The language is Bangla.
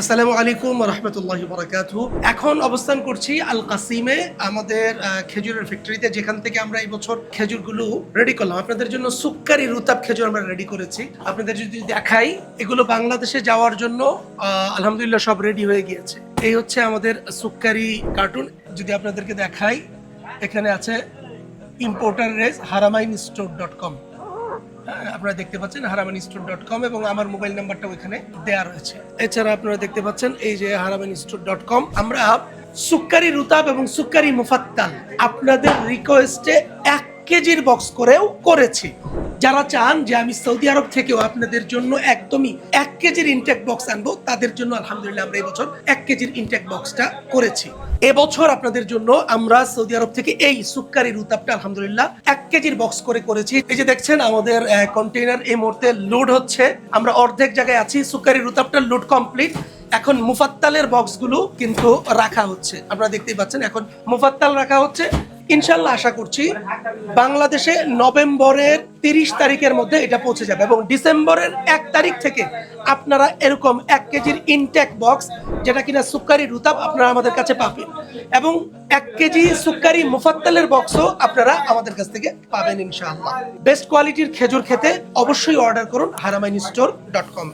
আসসালামু আলাইকুম রহমতুল্লাহ বরাকাত এখন অবস্থান করছি আল কাসিমে আমাদের খেজুরের ফ্যাক্টরিতে যেখান থেকে আমরা এই বছর খেজুরগুলো রেডি করলাম। আপনাদের জন্য সুক্কারি রুতাব খেজুর আমরা রেডি করেছি। আপনাদের যদি দেখাই, এগুলো বাংলাদেশে যাওয়ার জন্য আলহামদুলিল্লাহ সব রেডি হয়ে গিয়েছে। এই হচ্ছে আমাদের সুক্কারি কার্টুন যদি আপনাদেরকে দেখাই, এখানে আছে ইম্পোর্টার রেস হারামাইন স্টোর ডট কম আপনারা দেখতে পাচ্ছেন হারামানি স্টোর ডট কম এবং আমার মোবাইল নাম্বারটা ওইখানে দেওয়া রয়েছে। এছাড়া আপনারা দেখতে পাচ্ছেন এই যে হারামানি স্টোর ডট কম, আমরা সুক্কারি রুতাব এবং সুক্কারি মুফাত্তাল আপনাদের রিকোয়েস্টে এক কেজির বক্স করেও করেছি। যারা চান যে আমি সৌদি আরব থেকেও আপনাদের জন্য একদমই এক কেজির ইনটেক বক্স আনব, তাদের জন্য আলহামদুলিল্লাহ আমরা এবছর এক কেজির ইনটেক বক্সটা করেছি। এবছর আপনাদের জন্য আমরা সৌদি আরব থেকে এই সুক্কারি রুতাবটা আলহামদুলিল্লাহ এক কেজির বক্স করে করেছি। এই যে দেখছেন, আমাদের কন্টেইনার এই মুহূর্তে লোড হচ্ছে। আমরা অর্ধেক জায়গায় আছি, সুক্কারি রুতাবটা লোড কমপ্লিট এখন মুফাত্তালের বক্সগুলো কিন্তু রাখা হচ্ছে। আপনারা দেখতেই পাচ্ছেন, এখন মুফাত্তাল রাখা হচ্ছে। ইনশাল্লাহ আশা করছি বাংলাদেশে নভেম্বরের তিরিশ তারিখের মধ্যে এটা পৌঁছে যাবে এবং ডিসেম্বরের এক তারিখ থেকে আপনারা এরকম এক কেজির ইনটেক বক্স যেটা কিনা সুক্কারি রুতাব আপনারা আমাদের কাছে পাবেন। এবং এক কেজি সুক্কারি মুফাত্তালের বক্সও আপনারা আমাদের কাছ থেকে পাবেন ইনশাআল্লাহ। বেস্ট কোয়ালিটির খেজুর খেতে অবশ্যই অর্ডার করুন হারামাইন স্টোর ডট কম